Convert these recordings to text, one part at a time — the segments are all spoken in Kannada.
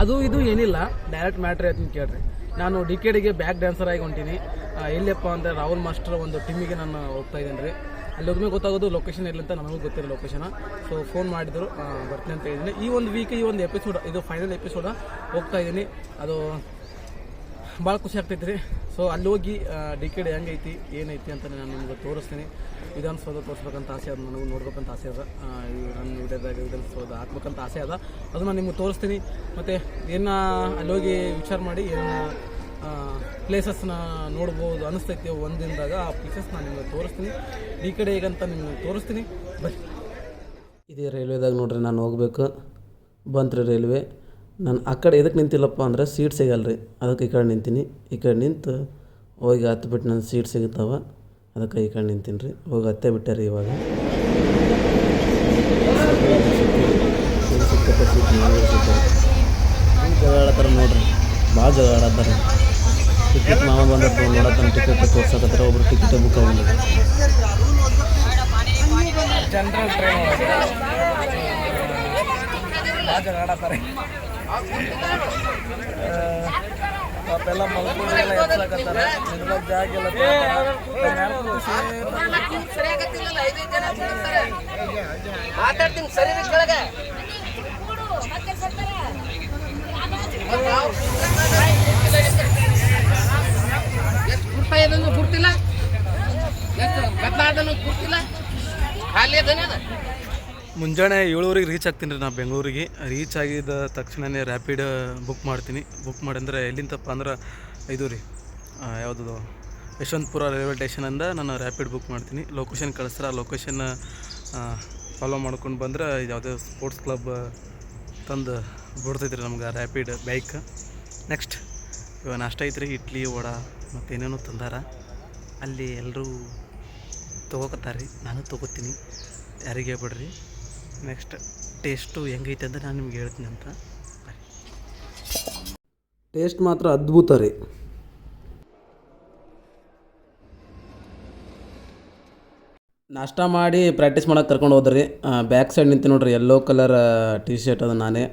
ಅದು ಇದು ಏನಿಲ್ಲ. ಡೈರೆಕ್ಟ್ ಮ್ಯಾಟ್ರ್ ಆಯ್ತು ಕೇಳ್ರಿ. ನಾನು ಡಿಕೆಡಿಗೆ ಬ್ಯಾಕ್ ಡ್ಯಾನ್ಸರ್ ಆಗಿ ಹೊಂಟೀನಿ. ಎಲ್ಲಪ್ಪ ಅಂದರೆ ರಾಹುಲ್ ಮಾಸ್ಟರ್ ಒಂದು ಟೀಮಿಗೆ ನಾನು ಹೋಗ್ತಾ ಇದ್ದೀನಿ ರೀ. ಅಲ್ಲಿ ಗೊತ್ತಾಗೋದು ಲೊಕೇಶನ್ ಎಲ್ಲಿ ಅಂತ ನನಗೂ ಗೊತ್ತಿರೋ ಲೊಕೇಶನ್ ಸೊ ಫೋನ್ ಮಾಡಿದ್ರು. ಬರ್ತೀನಿ ಅಂತ ಹೇಳಿದ್ದೀನಿ. ಈ ಒಂದು ವೀಕ್ ಈ ಒಂದು ಎಪಿಸೋಡ್ ಇದು ಫೈನಲ್ ಎಪಿಸೋಡ್ ಹೋಗ್ತಾ ಇದ್ದೀನಿ. ಅದು ಭಾಳ ಖುಷಿ ಆಗ್ತೈತೆ ರೀ. ಸೊ ಅಲ್ಲಿ ಹೋಗಿ ಡಿ ಕೆ ಡಿ ಹೆಂಗೈತಿ, ಏನೈತಿ ಅಂತ ನಾನು ನಿಮ್ಗೆ ತೋರಿಸ್ತೀನಿ. ವಿಧಾನಸೌಧ ತೋರಿಸ್ಬೇಕಂತ ಆಸೆ ಅದ, ನನಗೂ ನೋಡ್ಬೇಕಂತ ಆಸೆ ಅದ. ನನ್ನ ವಿಡಿಯೋದಾಗ ವಿಧಾನಸೌಧ ಹಾಕ್ಬೇಕಂತ ಆಸೆ ಅದ. ಅದನ್ನು ನಾನು ನಿಮ್ಗೆ ತೋರಿಸ್ತೀನಿ. ಮತ್ತು ಏನು ಅಲ್ಲಿ ಹೋಗಿ ವಿಚಾರ ಮಾಡಿ, ಏನು ಪ್ಲೇಸಸ್ನ ನೋಡ್ಬೋದು ಅನಿಸ್ತೈತಿ ಒಂದಿನದಾಗ ಆ ಪ್ಲೇಸಸ್ ನಾನು ನಿಮ್ಗೆ ತೋರಿಸ್ತೀನಿ. ಡಿ ಕೆ ಡಿ ಹೇಗಂತ ನಿಮ್ಗೆ ತೋರಿಸ್ತೀನಿ. ಬನ್ನಿ. ಇದೇ ರೈಲ್ವೆದಾಗ ನೋಡ್ರಿ, ನಾನು ಹೋಗ್ಬೇಕು. ಬಂತ್ರಿ ರೈಲ್ವೆ ನಾನು ಆ ಕಡೆ ಎದಕ್ಕೆ ನಿಂತಿಲ್ಲಪ್ಪ ಅಂದ್ರೆ ಸೀಟ್ ಸಿಗಲ್ಲ ರೀ ಅದಕ್ಕೆ ಈ ಕಡೆ ನಿಂತೀನಿ. ಈ ಕಡೆ ನಿಂತು ಹೋಗಿ ಹತ್ಬಿಟ್ಟು ನನ್ನ ಸೀಟ್ ಸಿಗುತ್ತವ ಅದಕ್ಕೆ ಈ ಕಡೆ ನಿಂತೀನಿ ರೀ ಹೋಗಿ ಹತ್ತೇ ಬಿಟ್ಟೆ ರೀ ಇವಾಗ. ಜಗಳ ಆಡತ್ತಾರ ನೋಡ್ರಿ ಭಾಳ ಜಗಳ ಆಡತ್ತಾರ ಟಿಕೆಟ್ ಮಾವ ಬಂದಪ್ಪ ನೋಡತ್ತಾನ ಟಿಕೆಟ್ ತೋರ್ಸಕತ್ತಾರ ಒಬ್ರು ಟಿಕೆಟ್ ಬುಕ್ ಆಗಿಲ್ಲ ಜನರಲ್ ಟ್ರೈನ್ ಜಗಳ ಎಲ್ಲ ಮಲ್ಕೊಂಡೆಲ್ಲ ಎತ್ಲಾಕತ್ತಾರ ನಿಲ್ಬೇಕು ಜಾಗ ಎಲ್ಲ ಮಾತಾಡ್ತೀನಿ ಸರಿ ಕೆಳಗೆ ಎಷ್ಟು ಗುರ್ತ ಇದನ್ನು ಗುರ್ತಿಲ್ಲ ಎಷ್ಟು ಬದಲಾದನ್ನು ಗುರ್ತಿಲ್ಲ ಖಾಲಿ ಅದನ್ನ ಮುಂಜಾನೆ ಏಳುವರೆಗೆ ರೀಚ್ ಆಗ್ತೀನಿ ರೀ ನಾ ಬೆಂಗಳೂರಿಗೆ. ರೀಚ್ ಆಗಿದ ತಕ್ಷಣವೇ ರ್ಯಾಪಿಡ್ ಬುಕ್ ಮಾಡ್ತೀನಿ. ಬುಕ್ ಮಾಡಂದ್ರೆ ಎಲ್ಲಿಂದಪ್ಪ ಅಂದ್ರೆ ಇದು ರೀ ಯಾವುದು ಯಶವಂತಪುರ ರೈಲ್ವೆ ಸ್ಟೇಷನಿಂದ ನಾನು ರ್ಯಾಪಿಡ್ ಬುಕ್ ಮಾಡ್ತೀನಿ. ಲೊಕೇಶನ್ ಕಳಿಸ್ತಾರೆ ಆ ಲೊಕೇಶನ್ ಫಾಲೋ ಮಾಡ್ಕೊಂಡು ಬಂದ್ರೆ ಯಾವುದೇ ಸ್ಪೋರ್ಟ್ಸ್ ಕ್ಲಬ್ ತಂದು ಬಿಡ್ತೈತೆ ರೀ ನಮ್ಗೆ ರ್ಯಾಪಿಡ್ ಬೈಕ್ ನೆಕ್ಸ್ಟ್ ಇವಾಗ ನಾಷ್ಟ ಐತ್ರಿ, ಇಡ್ಲಿ, ವಡ, ಮತ್ತು ಏನೇನೋ ತಂದಾರ. ಅಲ್ಲಿ ಎಲ್ಲರೂ ತೊಗೋಕತ್ತಾರೆ ನಾನು ತೊಗೋತೀನಿ. ಯಾರಿಗೆ ಹೇಳ್ಬೇಡ್ರಿ. ನೆಕ್ಸ್ಟ್ ಟೇಸ್ಟು ಹೆಂಗೈತೆ ಅಂತ ನಾನು ನಿಮ್ಗೆ ಹೇಳ್ತೀನಿ ಅಂತ. ಟೇಸ್ಟ್ ಮಾತ್ರ ಅದ್ಭುತ ರೀ. ನಾಷ್ಟ ಮಾಡಿ ಪ್ರಾಕ್ಟೀಸ್ ಮಾಡೋಕೆ ಕರ್ಕೊಂಡು ಹೋದ್ರಿ. ಬ್ಯಾಕ್ ಸೈಡ್ ನಿಂತು ನೋಡ್ರಿ ಯೆಲ್ಲೋ ಕಲರ್ ಟಿ ಶರ್ಟ್ ಅದು ನಾನೇ.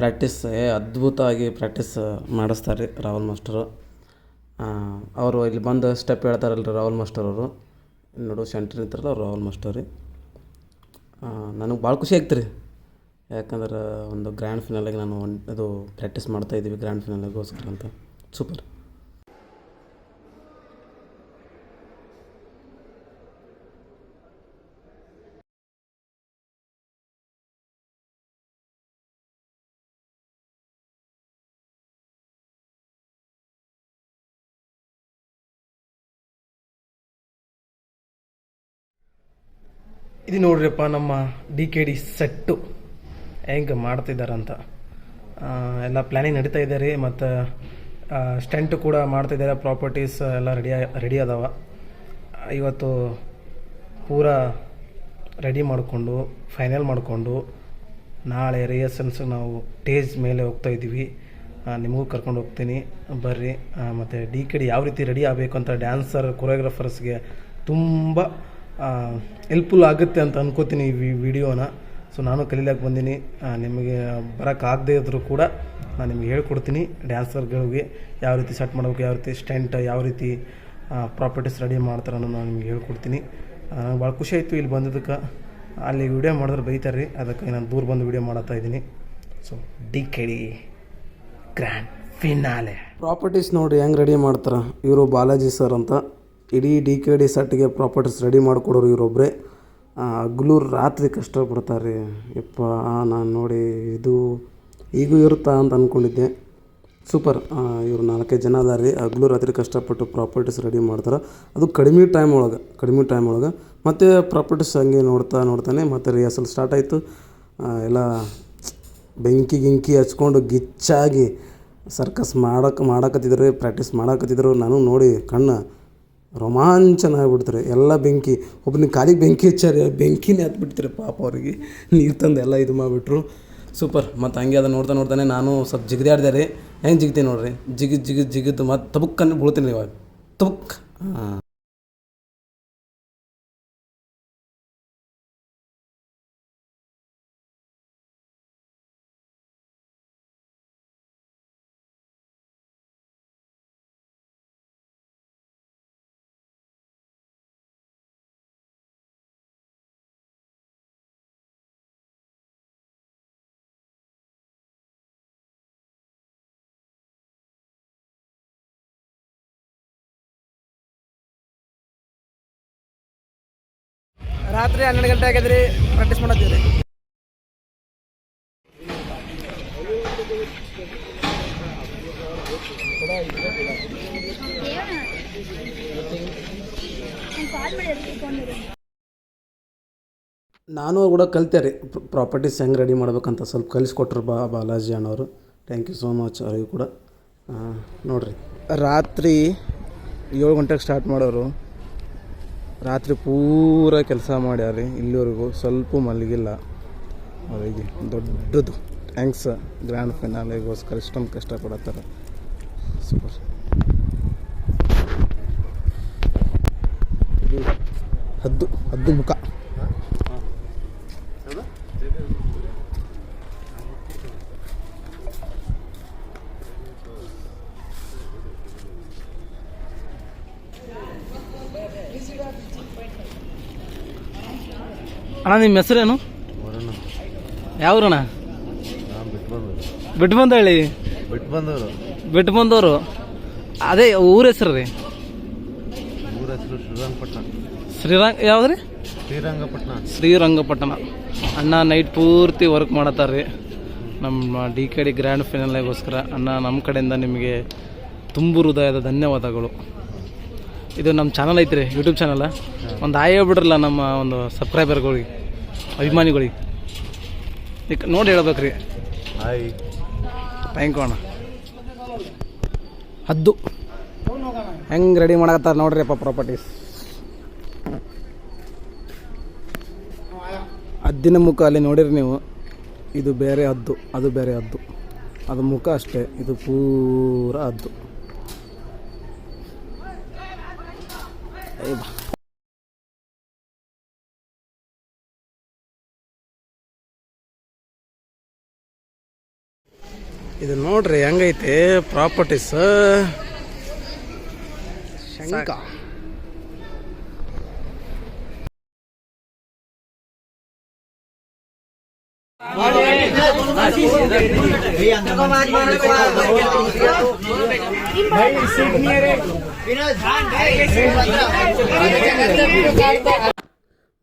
ಪ್ರಾಕ್ಟೀಸ್ ಅದ್ಭುತವಾಗಿ ಪ್ರಾಕ್ಟೀಸ್ ಮಾಡಿಸ್ತಾರೆ ರೀ ರಾಹುಲ್ ಮಾಸ್ಟರು. ಅವರು ಇಲ್ಲಿ ಬಂದು ಸ್ಟೆಪ್ ಹೇಳ್ತಾರಲ್ರಿ ರಾಹುಲ್ ಮಾಸ್ಟರ್ ಅವರು. ನೋಡು ಸೆಂಟ್ರ್ ನಿಂತಾರಲ್ಲ ರಾಹುಲ್ ಮಾಸ್ಟರ್ ರೀ. ನನಗೆ ಭಾಳ ಖುಷಿ ಆಗ್ತು ರೀ ಯಾಕಂದ್ರೆ ಒಂದು ಗ್ರ್ಯಾಂಡ್ ಫಿನಾಲಿಗೆ ನಾನು ಒಂದು ಅದು ಪ್ರ್ಯಾಕ್ಟೀಸ್ ಮಾಡ್ತಾ ಇದ್ದೀವಿ ಗ್ರ್ಯಾಂಡ್ ಫಿನಾಲಿಗೋಸ್ಕರ ಅಂತ. ಸೂಪರ್ ಇದು ನೋಡ್ರಿಪ್ಪ ನಮ್ಮ ಡಿ ಕೆ ಡಿ ಸೆಟ್ಟು. ಹೆಂಗೆ ಮಾಡ್ತಿದ್ದಾರಂತ ಎಲ್ಲ ಪ್ಲ್ಯಾನಿಂಗ್ ನಡೀತಾ ಇದೆ ರೀ, ಮತ್ತು ಸ್ಟೆಂಟ್ ಕೂಡ ಮಾಡ್ತಿದ್ದಾರೆ ಪ್ರಾಪರ್ಟೀಸ್ ಎಲ್ಲ ರೆಡಿ ರೆಡಿ ಅದಾವ. ಇವತ್ತು ಪೂರಾ ರೆಡಿ ಮಾಡಿಕೊಂಡು ಫೈನಲ್ ಮಾಡಿಕೊಂಡು, ನಾಳೆ ರಿಹರ್ಸಲ್ಸ್ ನಾವು ಸ್ಟೇಜ್ ಮೇಲೆ ಹೋಗ್ತಾ ಇದ್ದೀವಿ. ನಿಮಗೂ ಕರ್ಕೊಂಡು ಹೋಗ್ತೀನಿ. ಬರ್ರಿ. ಮತ್ತು ಡಿ ಕೆ ಡಿ ಯಾವ ರೀತಿ ರೆಡಿ ಆಗಬೇಕು ಅಂತ ಡ್ಯಾನ್ಸರ್ ಕೊರಿಯೋಗ್ರಾಫರ್ಸ್ಗೆ ತುಂಬ ಹೆಲ್ಪ್ಫುಲ್ ಆಗುತ್ತೆ ಅಂತ ಅನ್ಕೋತೀನಿ ಈ ವಿಡಿಯೋನ. ಸೊ ನಾನು ಕಲೀಲಕ್ಕೆ ಬಂದೀನಿ. ನಿಮಗೆ ಬರೋಕ್ಕಾಗದೇ ಇದ್ದರೂ ಕೂಡ ನಾನು ನಿಮಗೆ ಹೇಳ್ಕೊಡ್ತೀನಿ. ಡ್ಯಾನ್ಸರ್ಗಳಿಗೆ ಯಾವ ರೀತಿ ಸೆಟ್ ಮಾಡಬೇಕು, ಯಾವ ರೀತಿ ಸ್ಟೆಂಟ್ ಯಾವ ರೀತಿ ಪ್ರಾಪರ್ಟೀಸ್ ರೆಡಿ ಮಾಡ್ತಾರೆ ಅನ್ನೋದು ನಾನು ನಿಮ್ಗೆ ಹೇಳ್ಕೊಡ್ತೀನಿ. ನನಗೆ ಭಾಳ ಖುಷಿ ಆಯಿತು ಇಲ್ಲಿ ಬಂದಿದ್ದಕ್ಕೆ. ಅಲ್ಲಿ ವಿಡಿಯೋ ಮಾಡಿದ್ರೆ ಬೈತಾರೆ ರೀ ಅದಕ್ಕೆ ನಾನು ದೂರ ಬಂದು ವಿಡಿಯೋ ಮಾಡತ್ತಾ ಇದ್ದೀನಿ. So D K D grand finale properties ನೋಡಿ ಹೆಂಗೆ ರೆಡಿ ಮಾಡ್ತಾರೆ? ಇವರು ಬಾಲಾಜಿ ಸರ್ ಅಂತ. ಇಡೀ ಡಿ ಕೆ ಡಿ ಸೆಟ್ಗೆ ಪ್ರಾಪರ್ಟೀಸ್ ರೆಡಿ ಮಾಡಿಕೊಡೋರು ಇವರೊಬ್ಬರೇ ಹಗ್ಲು ರಾತ್ರಿ ಕಷ್ಟಪಡ್ತಾರೆ. ಯಪ್ಪ, ನಾನು ನೋಡಿ ಇದು ಈಗೂ ಇರುತ್ತಾ ಅಂತ ಅಂದ್ಕೊಂಡಿದ್ದೆ ಸೂಪರ್ ಇವರು ನಾಲ್ಕೈದು ಜನ ಅದಾರ ರೀ ಹಗ್ಲು ರಾತ್ರಿ ಕಷ್ಟಪಟ್ಟು ಪ್ರಾಪರ್ಟೀಸ್ ರೆಡಿ ಮಾಡ್ತಾರೆ. ಅದು ಕಡಿಮೆ ಟೈಮ್ ಒಳಗೆ, ಕಡಿಮೆ ಟೈಮ್ ಒಳಗೆ. ಮತ್ತು ಪ್ರಾಪರ್ಟೀಸ್ ಹಂಗೆ ನೋಡ್ತಾ ನೋಡ್ತಾನೆ, ಮತ್ತು ರಿಹರ್ಸಲ್ ಸ್ಟಾರ್ಟ್ ಆಯಿತು. ಎಲ್ಲ ಬೆಂಕಿ ಗಿಂಕಿ ಹಚ್ಕೊಂಡು ಗಿಚ್ಚಾಗಿ ಸರ್ಕಸ್ ಮಾಡಕ್ಕೆ ಮಾಡಕತ್ತಿದ್ರು ಪ್ರಾಕ್ಟೀಸ್ ಮಾಡಕತ್ತಿದ್ರು. ನಾನು ನೋಡಿ ಕಣ್ಣು ರೋಮಾಂಚನ ಆಗ್ಬಿಡ್ತಾರೆ ಎಲ್ಲ ಬೆಂಕಿ ಒಬ್ಬನಿಗೆ ಕಾಲಿಗೆ ಬೆಂಕಿ ಹಚ್ಚಾರೆ, ಬೆಂಕಿನೇ ಹತ್ಬಿಡ್ತಾರೆ ಪಾಪ ಅವ್ರಿಗೆ. ನೀರು ತಂದು ಎಲ್ಲ ಇದು ಮಾಡಿಬಿಟ್ರು. ಸೂಪರ್. ಮತ್ತು ಹಂಗೆ ಅದನ್ನು ನೋಡ್ತಾ ನೋಡ್ತಾನೆ ನಾನು ಸ್ವಲ್ಪ ಜಿಗಿದಾಡ್ದೆ ರೀ. ಹೆಂಗೆ ಜಿಗ್ತೀನಿ ನೋಡ್ರಿ? ಜಿಗಿದ್ ಜಿಗಿದ್, ಜಿಗಿದು ಮತ್ತು ತಬುಕ್ಕನ್ನು ಬೀಳ್ತೀನಿ ಇವಾಗ. ತಬುಕ್. ಹಾಂ. ರಾತ್ರಿ ಹನ್ನೆರಡು ಗಂಟೆ ಆಗಿದ್ರಿ ಪ್ರಾಕ್ಟೀಸ್ ಮಾಡತ್ತೀವಿ ನಾನು ಕೂಡ ಕಲಿತೆ ರೀ ಪ್ರಾಪರ್ಟೀಸ್ ಹೆಂಗೆ ರೆಡಿ ಮಾಡ್ಬೇಕಂತ ಸ್ವಲ್ಪ ಕಲಿಸ್ಕೊಟ್ರು ಬಾ ಬಾಲಾಜಿ ಅಣ್ಣವರು. ಥ್ಯಾಂಕ್ ಯು ಸೋ ಮಚ್ ಅವ್ರಿಗೂ ಕೂಡ. ನೋಡ್ರಿ. ರಾತ್ರಿ ಏಳು ಗಂಟೆಗೆ ಸ್ಟಾರ್ಟ್ ಮಾಡೋರು. ರಾತ್ರಿ ಪೂರ ಕೆಲಸ ಮಾಡ್ಯಾರಿ ಇಲ್ಲಿವರೆಗೂ ಸ್ವಲ್ಪ ಮಲಗಿಲ್ಲ. ಅವರಿಗೆ ದೊಡ್ಡದು ಥ್ಯಾಂಕ್ಸ್ ಗ್ರ್ಯಾಂಡ್ ಫಿನಾಲೆಗೋಸ್ಕರ ಇಷ್ಟೊಂದು ಕಷ್ಟಪಡತ್ತಾರೆ ಸೂಪರ್ ಇದು ಹದ್ದು ಹದ್ದು ಮುಖ. ಅಣ್ಣ ನಿಮ್ಮ ಹೆಸರೇನು? ಯಾವ್ರಣ್ಣ? ಬಿಟ್ಟು ಬಂದ ಹೇಳಿ? ಬಿಟ್ಟು ಬಂದವರು. ಬಿಟ್ಟು ಬಂದವರು. ಅದೇ ಊರ ಹೆಸರು ರೀ? ಊರ ಹೆಸರು ಶ್ರೀರಂಗಪಟ್ಟಣ. ಶ್ರೀರಂಗ ಯಾವ್ದು ರೀ ಶ್ರೀರಂಗಪಟ್ಟಣ. ಶ್ರೀರಂಗಪಟ್ಟಣ. ಅಣ್ಣ ನೈಟ್ ಪೂರ್ತಿ ವರ್ಕ್ ಮಾಡತ್ತಾರ ರೀ. ನಮ್ಮ ಡಿ ಕೆ ಡಿ ಗ್ರ್ಯಾಂಡ್ ಫೈನಲ್ಗೋಸ್ಕರ ಅಣ್ಣ ನಮ್ಮ ಕಡೆಯಿಂದ ನಿಮಗೆ ತುಂಬು ಹೃದಯದ ಧನ್ಯವಾದಗಳು. ಇದು ನಮ್ಮ ಚಾನಲ್ ಐತ್ರಿ ಯೂಟ್ಯೂಬ್ ಚಾನಲ್ ಒಂದು ಆಯ್ ಹೇಳ್ಬಿಡ್ರಲ್ಲ ನಮ್ಮ ಒಂದು ಸಬ್ಸ್ಕ್ರೈಬರ್ಗಳಿಗೆ ಅಭಿಮಾನಿಗಳಿಗೆ. ಈಗ ನೋಡಿ ಹೇಳ್ಬೇಕ್ರಿ. ಹಾಯ್ ಥ್ಯಾಂಕ್ ಯು ಅಣ್ಣ. ಹದ್ದು. ಹೆಂಗೆ ರೆಡಿ ಮಾಡಕತ್ತಾರ ನೋಡ್ರಿ ಅಪ್ಪ ಪ್ರಾಪರ್ಟೀಸ್ ಹದ್ದಿನ ಮುಖ ಅಲ್ಲಿ ನೋಡಿರಿ ನೀವು. ಇದು ಬೇರೆ ಹದ್ದು ಅದು ಬೇರೆ ಹದ್ದು. ಅದು ಮುಖ ಅಷ್ಟೇ ಇದು ಪೂರ ಹದ್ದು ಏ ಬಾ. ಇದು ನೋಡ್ರಿ ಹೆಂಗೈತೆ ಪ್ರಾಪರ್ಟೀಸ್ ಶಂಕ.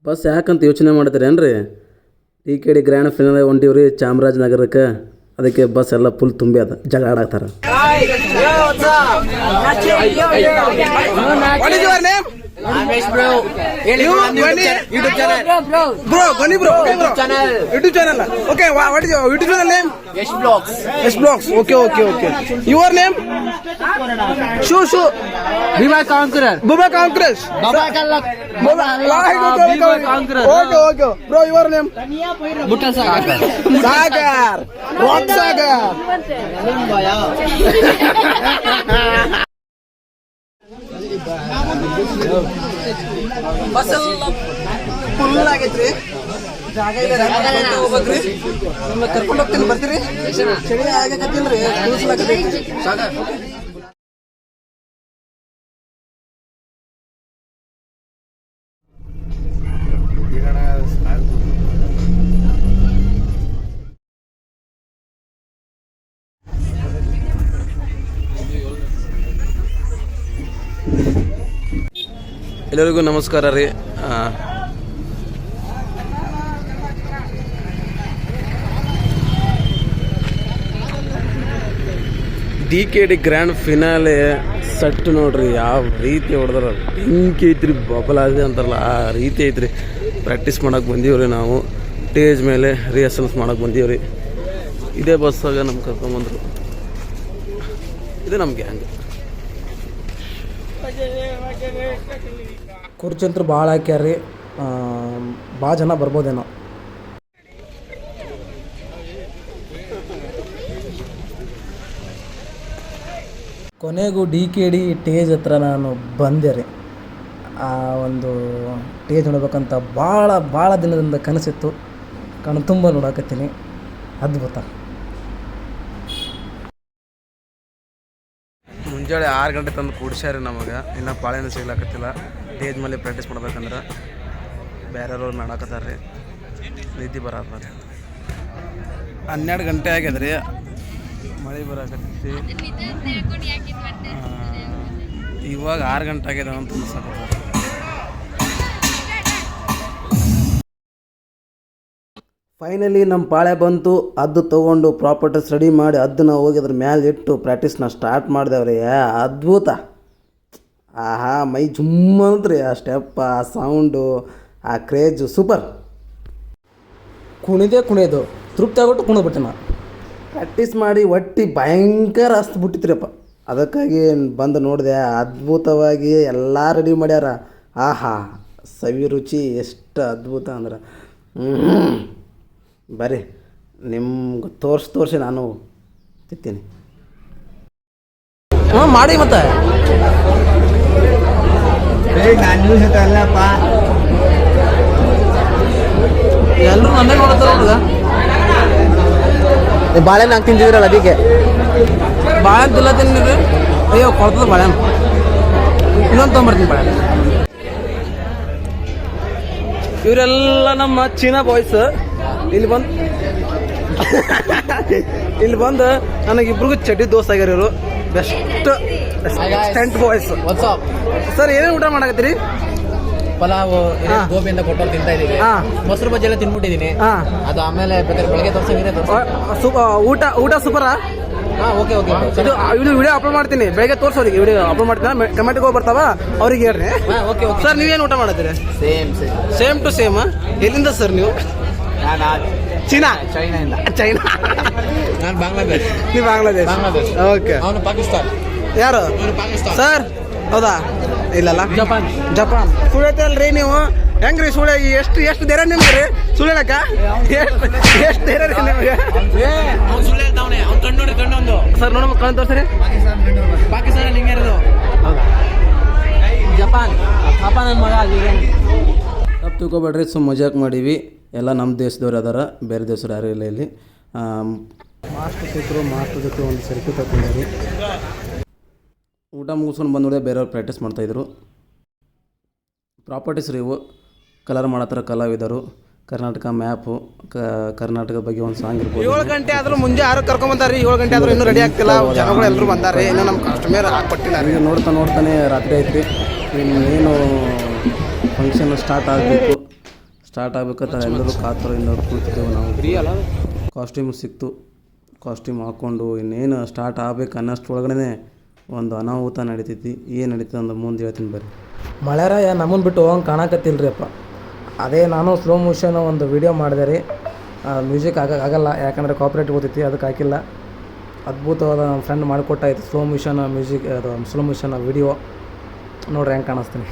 ಬಸ್ ಯಾಕಂತ ಯೋಚನೆ ಮಾಡ್ತೀರಿ ಏನ್ರಿ? ಈ ಕಡೆ ಗ್ರ್ಯಾಂಡ್ ಫಿನಾಲೆ ಹೊಂಟಿವ್ರಿ ಚಾಮರಾಜನಗರಕ್ಕೆ ಅದಕ್ಕೆ ಬಸ್ ಎಲ್ಲ ಫುಲ್ ತುಂಬಿ ಅದ ಜಗಳ ಆಡಾಕ್ತಾರ ಬ್ರೋ ಬನ್ನಿ bro YouTube channel okay what is YouTube channel name Yash vlogs S vlogs okay okay okay your name shoe ಶೂ ಭೀಮಾ ಕಾಂಕರರ್ ಬುಬಾ ಕಾಂಕ್ರೆಸ್ okay okay bro your name ಬುಟ್ಟ ಸಾಗರ್ ಸಾಗರ್ ರಾಕ್ ಸಾಗರ್ ಬಸ್ ಎಲ್ಲ ಫುಲ್ ಆಗೈತ್ರಿ ಜಾಗ ಇಲ್ಲ ಹೋಗ್ಬೇಕ್ರಿ ನಿಮ್ಮನ್ನ ಕರ್ಕೊಂಡು ಹೋಗ್ತೀನಿ ಬರ್ತೀರಿ ಚಳಿ ಆಗಕತ್ತಿಲ್ರಿ ಕೂಸ್ಲಾಕತ್ತೈತಿ ಎಲ್ಲರಿಗೂ ನಮಸ್ಕಾರ ರೀ. D K D grand finale set ನೋಡ್ರಿ, ಯಾವ ರೀತಿ ಹೊಡೆದ್ರ ಬೆಂಕಿ ಐತ್ರಿ ಬಬಲಾದಿ ಅಂತಾರಲ್ಲ, ಆ ರೀತಿ ಐತ್ರಿ. ಪ್ರಾಕ್ಟೀಸ್ ಮಾಡೋಕೆ ಬಂದೀವ್ರಿ ನಾವು. ಸ್ಟೇಜ್ ಮೇಲೆ ರಿಹರ್ಸಲ್ಸ್ ಮಾಡೋಕೆ ಬಂದೀವ್ರಿ ಇದೇ ಬಸ್ಸಾಗ ನಮ್ಮ ಕರ್ಕೊಂಬಂದ್ರು. ಇದು ನಮ್ಮ ಗ್ಯಾಂಗ್ ಕುರ್ಚಂತ್ರ ಭಾಳ ಹಾಕ್ಯಾರ್ರಿ ಭಾಳ ಜನ ಬರ್ಬೋದೇನೋ. ಕೊನೆಗೂ ಡಿ ಕೆ ಡಿ ಟೇಜ್ ಹತ್ರ ನಾನು ಬಂದೆ ರೀ. ಆ ಒಂದು ಟೇಜ್ ನೋಡ್ಬೇಕಂತ ಭಾಳ ಭಾಳ ದಿನದಿಂದ ಕನಸಿತ್ತು. ಕಣ್ಣು ತುಂಬ ನೋಡಕತ್ತೀನಿ. ಅದ್ಭುತ. ಮುಂಜಾನೆ ಆರು ಗಂಟೆ ತಂದು ಕೂಡ್ಸ್ಯಾರ ನಮಗೆ. ಇನ್ನೂ ಪಾಳೆನೂ ಸಿಗ್ಲಾಕತ್ತಿಲ್ಲ. ಟೇಜ್ ಮೇಲೆ ಪ್ರಾಕ್ಟೀಸ್ ಮಾಡ್ಬೇಕಂದ್ರೆ ಬೇರೆಯವ್ರು ಮಾಡಾಕತ್ತಾರ ರೀ ರೀತಿ ಬರತ್ತ ಹನ್ನೆರಡು ಗಂಟೆ ಆಗ್ಯದ ರೀ ಮಳೆ ಬರಾಕತ್ತೈತಿ. ಆ, ಇವಾಗ ಆರು ಗಂಟೆ ಆಗ್ಯದ ಅಂತ ಅನ್ಸಕತ್ತ ಫೈನಲಿ ನಮ್ಮ ಪಾಳೆ ಬಂತು. ಅದು ತೊಗೊಂಡು ಪ್ರಾಪರ್ಟೀಸ್ ರೆಡಿ ಮಾಡಿ ಅದನ್ನ ಹೋಗಿ ಅದ್ರ ಮ್ಯಾಲೆ ಇಟ್ಟು ಪ್ರಾಕ್ಟೀಸ್ನ ಸ್ಟಾರ್ಟ್ ಮಾಡಿದೆವ್ರಿ. ಅದ್ಭುತ. ಆಹಾ, ಮೈ ಜುಮ್ಮ ಅಂತ್ರಿ ಆ ಸ್ಟೆಪ್, ಆ ಸೌಂಡು, ಆ ಕ್ರೇಜು ಸೂಪರ್. ಕುಣಿದೇ ಕುಣಿಯೋದು, ತೃಪ್ತಿ ಆಗ್ಬಿಟ್ಟು ಕುಣಿದ್ಬಿಟ್ಟೆ ನಾ ಪ್ರಾಕ್ಟೀಸ್ ಮಾಡಿ ಒಟ್ಟಿ ಭಯಂಕರ ಹಸ್ತು ಬಿಟ್ಟಿತ್ರಿಯಪ್ಪ ಅದಕ್ಕಾಗಿ ಬಂದು ನೋಡಿದೆ, ಅದ್ಭುತವಾಗಿ ಎಲ್ಲ ರೆಡಿ ಮಾಡ್ಯಾರ. ಆಹಾ, ಸವಿ ರುಚಿ ಎಷ್ಟು ಅದ್ಭುತ ಅಂದ್ರೆ. ಬರೀ ನಿಮ್ಗೆ ತೋರ್ಸಿ ತೋರಿಸಿ ನಾನು ತಿಂತೀನಿ. ಹಾಂ ಮಾಡಿ ಮತ್ತೆ. ಎಲ್ಲರೂ ನನ್ನೇ ನೋಡ್ತಾರ ಹುಡುಗ ಬಾಳೆಹಣ್ಣು ಹಾಕಿ ತಿಂತಿದ್ರಲ್ಲ ಅದಕ್ಕೆ ಬಾಳೆಹಣ್ಣು ತಿಲ್ಲ ತಿನ್ನಿರಿ ಅಯ್ಯೋ ಕೊಡ್ತದ ಬಾಳೆಹಣ್ಣು ಇನ್ನೊಂದು ತೊಗೊಂಬರ್ತೀನಿ ಬಾಳೆಹಣ್ಣು ಇವರೆಲ್ಲ ನಮ್ಮ ಚೀನಾ ಬಾಯ್ಸ್ ಇಲ್ಲಿ ಬಂದು. ಇಲ್ಲಿ ಬಂದು ನನಗಿಬ್ರಿಗೂ ಚಡ್ಡಿ ದೋಸ್ತ ಆಗ್ಯಾರ ಇವರು best stunt boys what's up sir ಏನೇನು ಊಟ ಮಾಡಕತ್ತೀರಿ? ಪಲಾವು. ಗೋಬಿಯಿಂದ ಕೊಟ್ಟು ತಿಂತಾ ಇದೀವಿ. ಹಾ. ಮೊಸರು ಬಜ್ಜಿ ಎಲ್ಲ ತಿನ್ಬಿಟ್ಟಿದೀನಿ. ಹಾ. ಅದು ಆಮೇಲೆ ಬೇಕಾದ್ರೆ ಬೆಳಗ್ಗೆ ತೋರ್ಸಂಗಿದ್ರೆ ಊಟ ಊಟ ಸೂಪರಾ ಹಾ ಓಕೆ ಓಕೆ ಇದು ಇದು ವಿಡಿಯೋ ಅಪ್ಲೋಡ್ ಮಾಡ್ತೀನಿ. ಬೆಳಗ್ಗೆ ತೋರ್ಸೋರಿಗೆ ವಿಡಿಯೋ ಅಪ್ಲೋಡ್ ಮಾಡ್ತೀನಿ? ಕಮೆಂಟ್ಗೆ ಹೋಗಿ ಬರ್ತಾವ ಅವ್ರಿಗೆ ಹೇಳ್ರಿ. ಹಾ ಓಕೆ ಓಕೆ. ಸರ್ ನೀವೇನು ಊಟ ಮಾಡತ್ತೀರಿ? Same same same to same ಎಲ್ಲಿಂದ ಸರ್ ನೀವು? ಚೀನಾ. China China. ನಾನು ಬಾಂಗ್ಲಾದೇಶ್. ನೀವು ಬಾಂಗ್ಲಾದೇಶ್. ಬಾಂಗ್ಲಾದೇಶ್. ಓಕೆ ಅವನು ಪಾಕಿಸ್ತಾನ್. ಯಾರು? ಸರ್ ಹೌದಾ? ಇಲ್ಲಲ್ಲ. ಜಪಾನ್. ಜಪಾನ್. ಸುಳ್ಳಿ ನೀವು? ಹೆಂಗ್ರಿ ಸುಳ್ಳ ಎಷ್ಟು ಎಷ್ಟು ಧೈರ್ಯ ನಿಮ್ಗೆ ರೀ? ಸುಳ್ಳಕ ಎಷ್ಟು ಎಷ್ಟು ಧೈರ್ಯ ರೀ ನಿಮಗೆ? ನೋಡಿ ಸರ್ ನೋಡಮ್ಮ ಕಣ್ಣು ತೋರಿಸ್ರಿ. ಪಾಕಿಸ್ತಾನ ಹಿಂಗೆ ಇರೋದು. ಜಪಾನ್. ನನ್ನ ಮಗ ತಪ್ಪು ತಿಳ್ಕೊಬೇಡ್ರಿ ಸುಮ್ಮ ಮಜಾಕ್ ಮಾಡೀವಿ. ಎಲ್ಲ ನಮ್ಮ ದೇಶದವ್ರು ಅದಾರ ಬೇರೆ ದೇಶದವ್ರು ಯಾರು ಇಲ್ಲ ಇಲ್ಲಿ. ಮಾಸ್ಟರ್ ಸಿಕ್ಕರು ಮಾಸ್ಟರ್ ಜೊತೆ ಒಂದು ಸೆಲ್ಫಿ ತಗೊಂಡಿರಿ ಊಟ ಮುಗಿಸ್ಕೊಂಡು ಬಂದೋಡೆ ಬೇರೆ ಬೇರೆಯವ್ರು ಪ್ರಾಕ್ಟೀಸ್ ಮಾಡ್ತಾಯಿದ್ರು ಪ್ರಾಪರ್ಟೀಸ್ ರೀ ಇವು. ಕಲರ್ ಥರ ಕಲಾವಿದರು ಕರ್ನಾಟಕ ಮ್ಯಾಪು ಕರ್ನಾಟಕ ಬಗ್ಗೆ ಒಂದು ಸಾಂಗ್ ಇರ್ಬೋದು. ಏಳು ಗಂಟೆ ಆದ್ರೂ ಮುಂಜೆ ಆರು ಕರ್ಕೊಂಡ್ ಬಂದಾರಿ ಏಳು ಗಂಟೆ ಆದ್ರೂ ಇನ್ನೂ ರೆಡಿ ಆಗ್ತಿಲ್ಲ. ಜನಗಳು ಎಲ್ಲರೂ ಬಂದಾರೆ. ಇನ್ನೂ ನಮ್ಮ ಕಸ್ಟಮರ್ ಹಾಕ್ಬಿಟ್ಟಿಲ್ಲ ಈಗ ನೋಡ್ತಾ ನೋಡ್ತಾನೆ ರಾತ್ರಿ ಐತಿ ಇನ್ನೇನು ಫಂಕ್ಷನ್ ಸ್ಟಾರ್ಟ್ ಆಗಬೇಕು. ಸ್ಟಾರ್ಟ್ ಆಗಬೇಕಂತ ಎಲ್ಲರೂ ಕಾತುರದಿಂದ ಕೂತಿದ್ದೆವು ನಾವು. ಕಾಸ್ಟ್ಯೂಮ್ ಸಿಕ್ತು. ಕಾಸ್ಟ್ಯೂಮ್ ಹಾಕ್ಕೊಂಡು ಇನ್ನೇನು ಸ್ಟಾರ್ಟ್ ಆಗ್ಬೇಕು ಅನ್ನೋಷ್ಟ್ರೊಳಗಡೆ ಒಂದು ಅನಾಹುತ ನಡೀತೈತಿ. ಏನು ನಡೀತದೆ ಅಂತ ಮುಂದೆ ಹೇಳ್ತೀನಿ ಬರ್ರಿ. ಮಳೆರಾಯ ನಮ್ಮನ್ನು ಬಿಟ್ಟು ಹೋಗಂಗೆ ಕಾಣಕತ್ತಿಲ್ರಿ ಅಪ್ಪ. ಅದೇ ನಾನು ಸ್ಲೋ ಮೋಷನ್ ಒಂದು ವಿಡಿಯೋ ಮಾಡಿದೆ ರೀ. ಮ್ಯೂಸಿಕ್ ಆಗ ಆಗಲ್ಲ. ಯಾಕಂದರೆ ಕಾಪ್ರೇಟ್ ಓದೈತಿ, ಅದಕ್ಕೆ ಹಾಕಿಲ್ಲ. ಅದ್ಭುತವಾದ ನಮ್ಮ ಫ್ರೆಂಡ್ ಮಾಡಿಕೊಟ್ಟಾಯ್ತು. ಸ್ಲೋ ಮೋಷನ್ ಮ್ಯೂಸಿಕ್ ಅದು ಸ್ಲೋ ಮೋಷನ್ ವಿಡಿಯೋ ನೋಡ್ರಿ ಹೆಂಗೆ ಕಾಣಿಸ್ತೀನಿ.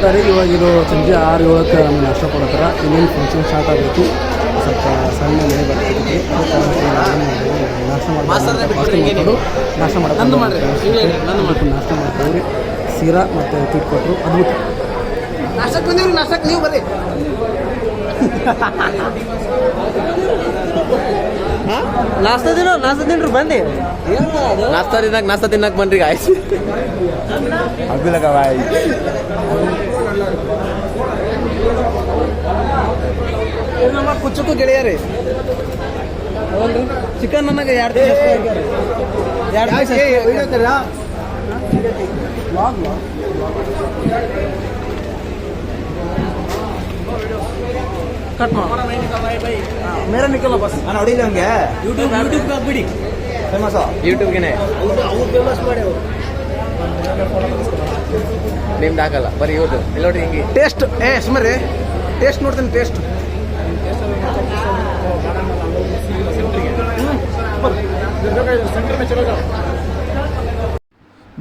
ಮಧ್ಯಾಹ್ನ ಊಟ ರೀ ಇವಾಗ ಇದು ಸಂಜೆ ಆರು ಏಳಕ್ಕೆ ನಮ್ಗೆ ನಾಷ್ಟ ಕೊಡ್ತಾರೆ ಇನ್ನೇನು ಫಂಕ್ಷನ್ ಸ್ಟಾರ್ಟ್ ಆಗಬೇಕು. ಸ್ವಲ್ಪ ಸಣ್ಣ ಮನೆ ಬರ್ತಿದ್ವಿ ನಾಷ್ಟ ಮಾಡ್ತೀನಿ ನಾಷ್ಟ ಮಾಡ್ಕೊಂಡು ನಾಷ್ಟ ಮಾಡ್ತೀವಿ ಸೀರಾ ಮತ್ತು ಉಪ್ಪಿಟ್ಟು ಕೊಟ್ಟರು ಅದು ನಾಷ್ಟಕ್ಕೆ ಬಂದಿವ್ರಿ ನಾಷ್ಟಕ್ಕೆ ನೀವು ಬರ್ರಿ ನಾಷ್ಟ ದಿನ ನಾಷ್ಟ ದಿನ ಬನ್ನಿ ನಾಷ್ಟ ತಿನ್ನಕ್ ನಾಷ್ಟ ತಿನ್ನಕ್ ಬನ್ರಿ ಆಯ್ತು ಕುಚ್ಚಕ್ಕೂ ಗೆಳೆಯರಿ. ಚಿಕನ್ ನನಗೆ ಎರಡು ಎರಡು ಕಟ್ ಮಾಡ. ಮೇರ ನಿಕಲ್ಲ ಬಸ್ ಯೂಟ್ಯೂಬ್ ಫೇಮಸ್ ಹಾಕ್ಬಿಡಿ. ಯೂಟ್ಯೂಬ್ಗೆನೆ ನಿಮ್ದು ಹಾಕಲ್ಲ. ಬರೀ ಇವ್ರದ್ದು ಇಲ್ಲ ನೋಡಿ ಹಿಂಗೆ. ಟೇಸ್ಟ್ ಏ ಸುಮಾರಿ ಟೇಸ್ಟ್ ನೋಡ್ತೀನಿ ಟೇಸ್ಟ್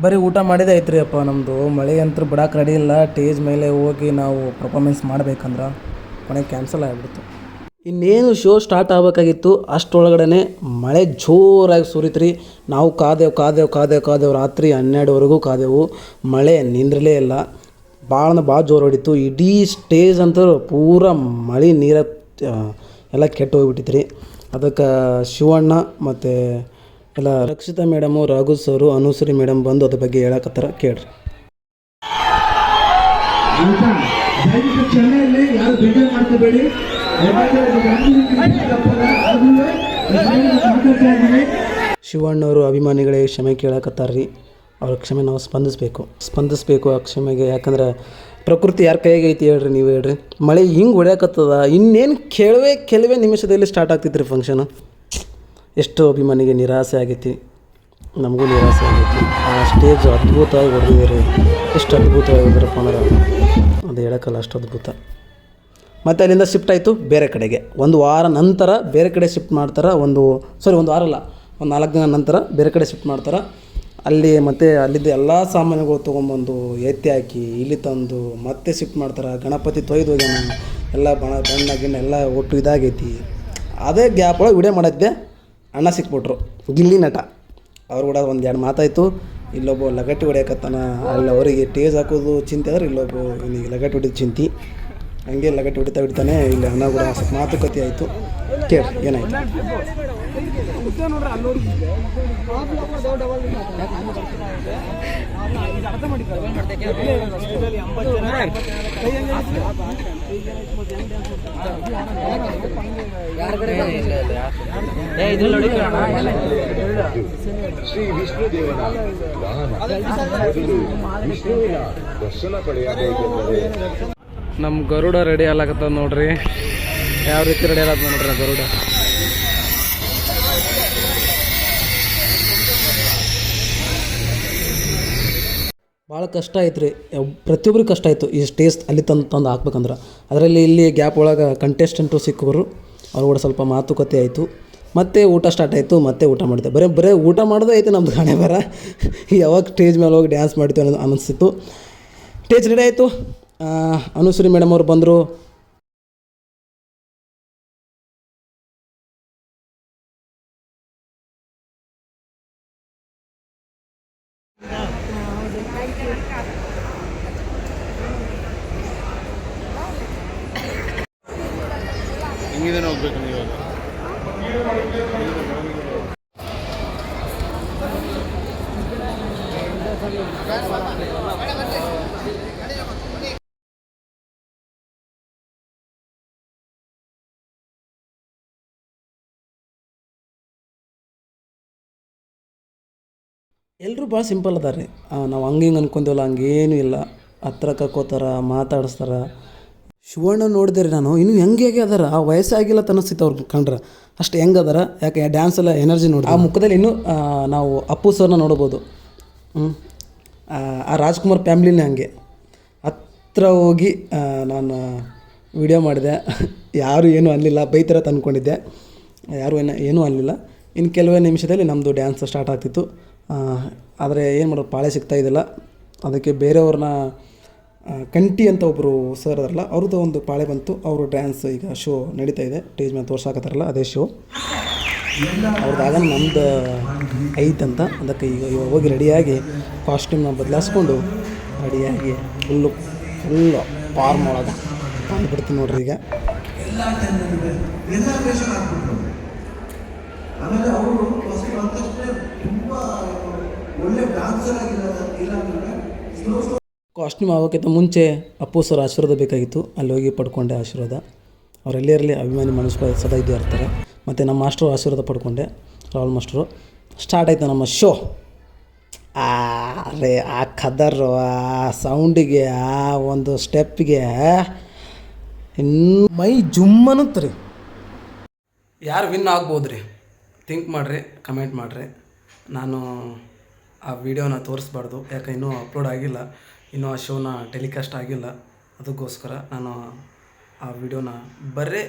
ಬರೀ ಊಟ ಮಾಡಿದೆ ಐತ್ರಿ ಅಪ್ಪ ನಮ್ಮದು ಮಳೆ ಅಂತೂ ಬಿಡಕ್ಕೆ ರೆಡಿ ಇಲ್ಲ. ಸ್ಟೇಜ್ ಮೇಲೆ ಹೋಗಿ ನಾವು ಪರ್ಫಾರ್ಮೆನ್ಸ್ ಮಾಡ್ಬೇಕಂದ್ರೆ ಕೊನೆಗೆ ಕ್ಯಾನ್ಸಲ್ ಆಗಿಬಿಡ್ತು. ಇನ್ನೇನು ಶೋ ಸ್ಟಾರ್ಟ್ ಆಗಬೇಕಾಗಿತ್ತು ಅಷ್ಟರೊಳಗಡೆ ಮಳೆ ಜೋರಾಗಿ ಸುರಿತ್ರಿ. ನಾವು ಕಾದೆವು ಕಾದೆವು ಕಾದೆವು ಕಾದೆವು, ರಾತ್ರಿ ಹನ್ನೆರಡುವರೆಗೂ ಕಾದೆವು. ಮಳೆ ನಿಂದ್ರಲೇ ಇಲ್ಲ. ಭಾಳ ಭಾಳ ಜೋರು ಹೊಡಿತು. ಇಡೀ ಸ್ಟೇಜ್ ಅಂತೂ ಪೂರ ಮಳೆ, ನೀರ ಎಲ್ಲ ಕೆಟ್ಟು ಹೋಗ್ಬಿಟ್ಟಿತ್ತು ರೀ ಅದಕ್ಕೆ ಶಿವಣ್ಣ ಮತ್ತು ಎಲ್ಲ Rakshita madam Raghu sir Anushree madam ಬಂದು ಅದ್ರ ಬಗ್ಗೆ ಹೇಳಕತ್ತಾರ ಕೇಳ್ರಿ. ದಯವಿಟ್ಟು ಚೆನ್ನೈಯಲ್ಲಿ ಯಾರು ಬೇಜಾರು ಮಾಡ್ಕೋಬೇಡಿ? ಶಿವಣ್ಣವರು ಅಭಿಮಾನಿಗಳಿಗೆ ಕ್ಷಮೆ ಕೇಳಕತ್ತಾರ್ರಿ. ಅವ್ರ ಕ್ಷಮೆ ನಾವು ಸ್ಪಂದಿಸಬೇಕು. ಸ್ಪಂದಿಸಬೇಕು ಆ ಕ್ಷಮೆಗೆ ಯಾಕಂದ್ರೆ ಪ್ರಕೃತಿ ಯಾರ ಕೈಗೆ ಐತಿ ಹೇಳ್ರಿ ನೀವು ಹೇಳ್ರಿ. ಮಳೆ ಹಿಂಗೆ ಹೊಡ್ಯಾಕತ್ತದ ಇನ್ನೇನು ಕೆಲವೇ ಕೆಲವೇ ನಿಮಿಷದಲ್ಲಿ ಸ್ಟಾರ್ಟ್ ಆಗ್ತೈತೆ ರೀ ಫಂಕ್ಷನು ಎಷ್ಟು ಅಭಿಮಾನಿಗೆ ನಿರಾಸೆ ಆಗೈತಿ. ನಮಗೂ ನಿರಾಸೆ ಆಗೈತಿ. ಆ ಸ್ಟೇಜ್ ಅದ್ಭುತವಾಗಿ ಹೊಡೆದಿದ್ದೀರಿ. ಎಷ್ಟು ಅದ್ಭುತವಾಗಿ ಹೊಡೆದ್ರಪ್ಪ ಅಂದ್ರೆ ಅದು ಹೇಳೋಕ್ಕಲ್ಲ ಅಷ್ಟು ಅದ್ಭುತ. ಮತ್ತು ಅಲ್ಲಿಂದ ಶಿಫ್ಟ್ ಆಯಿತು ಬೇರೆ ಕಡೆಗೆ. ಒಂದು ವಾರ ನಂತರ ಬೇರೆ ಕಡೆ ಶಿಫ್ಟ್ ಮಾಡ್ತಾರೆ? ಒಂದು ಸಾರಿ ಒಂದು ವಾರ ಅಲ್ಲ. ಒಂದು ನಾಲ್ಕು ದಿನ ನಂತರ ಬೇರೆ ಕಡೆ ಶಿಫ್ಟ್ ಮಾಡ್ತಾರೆ? ಅಲ್ಲಿ ಮತ್ತು ಅಲ್ಲಿದ್ದ ಎಲ್ಲ ಸಾಮಾನುಗಳು ತೊಗೊಂಬಂದು ಎತ್ತಿ ಹಾಕಿ, ಇಲ್ಲಿ ತಂದು, ಮತ್ತೆ ಶಿಫ್ಟ್ ಮಾಡ್ತಾರೆ? ಗಣಪತಿ ತೊಯ್ದು ಹೋಗ್ಯಾನ. ಎಲ್ಲ ಬಣ, ಬಣ್ಣ, ಗಿಣ್ಣ ಎಲ್ಲ ಒಟ್ಟು ಇದಾಗೈತಿ. ಅದೇ ಗ್ಯಾಪ್ ಒಳಗೆ ವಿಡಿಯೋ ಮಾಡಿದ್ದೆ. ಅಣ್ಣ ಸಿಕ್ಬಿಟ್ರು. ಗಿಲ್ಲಿ ನಟ. ಅವ್ರು ಕೂಡ ಒಂದು ಎರಡು ಮಾತಾಯಿತು. ಇಲ್ಲೊಬ್ಬ ಲಗಟ್ಟಿ ಹೊಡ್ಯಾಕತ್ತಾನ. ಅಲ್ಲಿ ಅವರಿಗೆ ಟೇಜ್ ಹಾಕೋದು ಚಿಂತೆ ಅಂದ್ರೆ ಇಲ್ಲೊಬ್ಬ ಇವನಿಗೆ ಲಗಟ್ಟಿ ಹೊಡಿದ ಚಿಂತೆ. ಹಂಗೆ ಲಗಟ್ಟಿ ಹೊಡಿತಾ ಹೊಡಿತಾನೆ ಇಲ್ಲಿ ಅಣ್ಣ ಕೂಡ ಮಾತುಕತೆ ಆಯಿತು. ಕೇಳಿ, ಏನಾಯ್ತು? ನಮ್ಮ ಗರುಡ ರೆಡಿ ಆಗ್ಲಾಕತ್ತದ ನೋಡ್ರಿ. ಯಾವ ರೀತಿ ರೆಡಿ ಆಗತ್ತ ನೋಡ್ರಿ ಗರುಡ. ಭಾಳ ಕಷ್ಟ ಆಯ್ತು ರೀ. ಪ್ರತಿಯೊಬ್ಬರಿಗೆ ಕಷ್ಟ ಆಯಿತು. ಈ ಸ್ಟೇಜ್ ಅಲ್ಲಿ ತಂದು ತಂದು ಹಾಕ್ಬೇಕಂದ್ರೆ. ಅದರಲ್ಲಿ ಇಲ್ಲಿ ಗ್ಯಾಪ್ ಒಳಗೆ ಕಂಟೆಸ್ಟೆಂಟು ಸಿಕ್ಕವರು ಅವ್ರು ಕೂಡ ಸ್ವಲ್ಪ ಮಾತುಕತೆ ಆಯಿತು. ಮತ್ತೆ ಊಟ ಸ್ಟಾರ್ಟ್ ಆಯಿತು, ಮತ್ತೆ ಊಟ ಮಾಡಿದೆ. ಬರೀ ಬರೀ ಊಟ ಮಾಡೋದೇ ಆಯಿತು ನಮ್ಮದು ಹಣೆ ಬರ. ಯಾವಾಗ ಸ್ಟೇಜ್ ಮೇಲೆ ಹೋಗಿ ಡ್ಯಾನ್ಸ್ ಮಾಡ್ತೀವಿ ಅನ್ನೋದು ಅನ್ನಿಸ್ತಿತ್ತು ಸ್ಟೇಜ್ ರೆಡಿ ಆಯಿತು. ಅನುಶ್ರೀ ಮೇಡಮ್ ಅವ್ರು ಬಂದರು ಹಿಂಗಿದೇನೆ ಹೋಗ್ಬೇಕು ನೀವು ಎಲ್ಲರೂ ಭಾಳ ಸಿಂಪಲ್ ಅದಾರೆ ರೀ. ನಾವು ಹಂಗೆ ಹಿಂಗೆ ಅನ್ಕೊಂತೀವಲ್ಲ ಹಂಗೇನು ಇಲ್ಲ. ಹತ್ರ ಕಕ್ಕೋತಾರ ಮಾತಾಡಿಸ್ತಾರ. ಶಿವಣ್ಣ ನೋಡಿದೆ ರೀ ನಾನು, ಇನ್ನೂ ಹೆಂಗೆ ಹೇಗೆ ಅದಾರ? ಆ ವಯಸ್ಸಾಗಿಲ್ಲ ತನಸ್ತಿತ್ತು ಅವ್ರು ಕಂಡ್ರೆ. ಅಷ್ಟು ಹೆಂಗೆ ಅದಾರ? ಯಾಕೆ ಡ್ಯಾನ್ಸ್ ಎಲ್ಲ ಎನರ್ಜಿ ನೋಡಿ ಆ ಮುಖದಲ್ಲಿ ಇನ್ನೂ ನಾವು ಅಪ್ಪು ಸರ್ನ ನೋಡ್ಬೋದು. ಆ ರಾಜ್ಕುಮಾರ್ ಫ್ಯಾಮ್ಲಿನೇ ಹಂಗೆ. ಹತ್ರ ಹೋಗಿ ನಾನು ವಿಡಿಯೋ ಮಾಡಿದೆ. ಯಾರು ಏನೂ ಅನ್ನಲಿಲ್ಲ ಬೈತರ ತಂದ್ಕೊಂಡಿದ್ದೆ. ಯಾರು ಏನು, ಏನೂ ಅನ್ನಲಿಲ್ಲ ಇನ್ನು ಕೆಲವೇ ನಿಮಿಷದಲ್ಲಿ ನಮ್ಮದು ಡ್ಯಾನ್ಸ್ ಸ್ಟಾರ್ಟ್ ಆಗ್ತಿತ್ತು. ಆದರೆ ಏನು ಮಾಡೋದು, ಪಾಳೆ ಸಿಗ್ತಾ ಇದ್ದಿಲ್ಲ. ಅದಕ್ಕೆ ಬೇರೆಯವ್ರನ್ನ ಕಂಟಿ ಅಂತ ಒಬ್ಬರು ಸರ್ ಅದಾರಲ್ಲ ಅವ್ರದ್ದು ಒಂದು ಪಾಳೆ ಬಂತು. ಅವರು ಡ್ಯಾನ್ಸ್ ಈಗ ಶೋ ನಡೀತಾ ಇದೆ. ಸ್ಟೇಜ್ ಮೇಲೆ ತೋರ್ಸಾಕತ್ತಾರಲ್ಲ ಅದೇ ಶೋ ಅವ್ರದ್ದಾಗ ನಮ್ದು ಐತಂತ ಅದಕ್ಕೆ ಈಗ ಇವಾಗ ಹೋಗಿ ರೆಡಿಯಾಗಿ ಕಾಸ್ಟ್ಯೂಮ್ನ ಬದಲಾಯಿಸ್ಕೊಂಡು ರೆಡಿಯಾಗಿ ಫುಲ್ಲು ಫುಲ್ಲು ಫಾರ್ಮ್ ಒಳಗೆ ಬಂದುಬಿಡ್ತೀನಿ ನೋಡ್ರಿ ಈಗ. ಆಮೇಲೆ ಅವರು ಒಳ್ಳೆ ಡಾನ್ಸರ್ ಕಾಸ್ಟ್ಯೂಮ್ ಆಗೋಕ್ಕಿಂತ ಮುಂಚೆ ಅಪ್ಪು ಸರ್ ಆಶೀರ್ವಾದ ಬೇಕಾಗಿತ್ತು. ಅಲ್ಲಿ ಹೋಗಿ ಪಡ್ಕೊಂಡೆ ಆಶೀರ್ವಾದ. ಅವರೆಲ್ಲೇ ಇರಲಿ ಅಭಿಮಾನಿ ಮನಸ್ಸು ಸದಾ ಇದ್ದೇ ಇರ್ತಾರೆ. ಮತ್ತು ನಮ್ಮ ಮಾಸ್ಟ್ರು ಆಶೀರ್ವಾದ ಪಡ್ಕೊಂಡೆ, ರಾಹುಲ್ ಮಾಸ್ಟ್ರು. ಸ್ಟಾರ್ಟ್ ಆಯಿತು ನಮ್ಮ ಶೋ ಆ ಆ ಖದರ್ ಆ ಸೌಂಡಿಗೆ ಆ ಒಂದು ಸ್ಟೆಪ್ಗೆ ಇನ್ನು ಮೈ ಜುಮ್ಮನುತ್ತೆ ರೀ ಯಾರು ವಿನ್ ಆಗ್ಬೋದು ರೀ ಥಿಂಕ್ ಮಾಡಿರಿ ಕಮೆಂಟ್ ಮಾಡಿರಿ. ನಾನು ಆ ವಿಡಿಯೋನ ತೋರಿಸ್ಬಾರ್ದು ಯಾಕೆ ಇನ್ನೂ ಅಪ್ಲೋಡ್ ಆಗಿಲ್ಲ ಇನ್ನೂ ಆ ಶೋನ ಟೆಲಿಕಾಸ್ಟ್ ಆಗಿಲ್ಲ ಅದಕ್ಕೋಸ್ಕರ ನಾನು ಆ ವಿಡಿಯೋನ ಬರೀ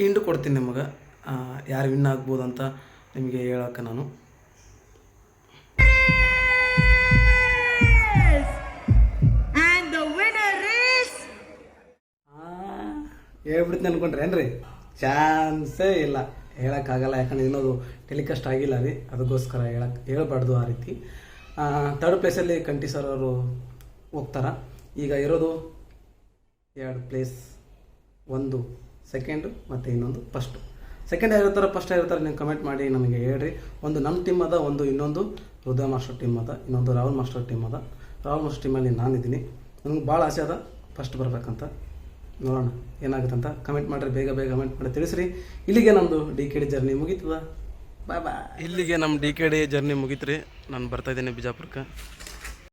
ಇಂಡು ಕೊಡ್ತೀನಿ ನಿಮಗೆ ಯಾರು ವಿನ್ ಆಗ್ಬೋದು ಅಂತ ನಿಮಗೆ ಹೇಳೋಕೆ ನಾನು. ಹೇಳ್ಬಿಡ್ತೀನಿ ಅನ್ಕೊಂಡ್ರೆ ಏನ್ರಿ? ಚಾನ್ಸೇ ಇಲ್ಲ. ಹೇಳೋಕ್ಕಾಗಲ್ಲ, ಯಾಕಂದ್ರೆ ಇನ್ನೊಂದು ಟೆಲಿಕಾಸ್ಟ್ ಆಗಿಲ್ಲ ರೀ ಅದಕ್ಕೋಸ್ಕರ ಹೇಳಕ್ಕೆ ಹೇಳಬಾರ್ದು ಆ ರೀತಿ. ತರ್ಡ್ ಪ್ಲೇಸಲ್ಲಿ ಕಂಠಿ ಸರ್ ಅವರು ಹೋಗ್ತಾರ? ಈಗ ಇರೋದು ಎರಡು ಪ್ಲೇಸ್ ಒಂದು ಸೆಕೆಂಡು ಮತ್ತು ಇನ್ನೊಂದು ಫಸ್ಟು ಸೆಕೆಂಡ್ ಆಗಿರ್ತಾರೆ ಫಸ್ಟ್ ಆಗಿರ್ತಾರೆ ನೀವು ಕಮೆಂಟ್ ಮಾಡಿ ನಮಗೆ ಹೇಳ್ರಿ. ಒಂದು ನಮ್ಮ ಟೀಮ್ ಅದ, ಒಂದು ಇನ್ನೊಂದು ಹೃದಯ ಮಾಸ್ಟರ್ ಟೀಮ್ ಅದ, ಇನ್ನೊಂದು ರಾಹುಲ್ ಮಾಸ್ಟರ್ ಟೀಮ್ ಅದ. ರಾಹುಲ್ ಮಾಸ್ಟರ್ ಟೀಮಲ್ಲಿ ನಾನಿದ್ದೀನಿ. ನನಗೆ ಭಾಳ ಆಸೆ ಅದ ಫಸ್ಟ್ ಬರ್ಬೇಕಂತ. ನೋಡೋಣ, ಏನಾಗುತ್ತಂತ ಕಮೆಂಟ್ ಮಾಡಿರಿ, ಬೇಗ ಬೇಗ ಕಮೆಂಟ್ ಮಾಡಿ ತಿಳಿಸ್ರಿ. ಇಲ್ಲಿಗೆ ನಮ್ಮದು ಡಿ ಕೆ ಡಿ ಜರ್ನಿ ಮುಗೀತದ. ಬಾಯ್ ಬಾಯ್ ಇಲ್ಲಿಗೆ ನಮ್ಮ ಡಿ ಕೆ ಡಿ ಜರ್ನಿ ಮುಗೀತು ರೀ ನಾನು ಬರ್ತಾ ಇದ್ದೀನಿ ಬಿಜಾಪುರಕ್ಕೆ.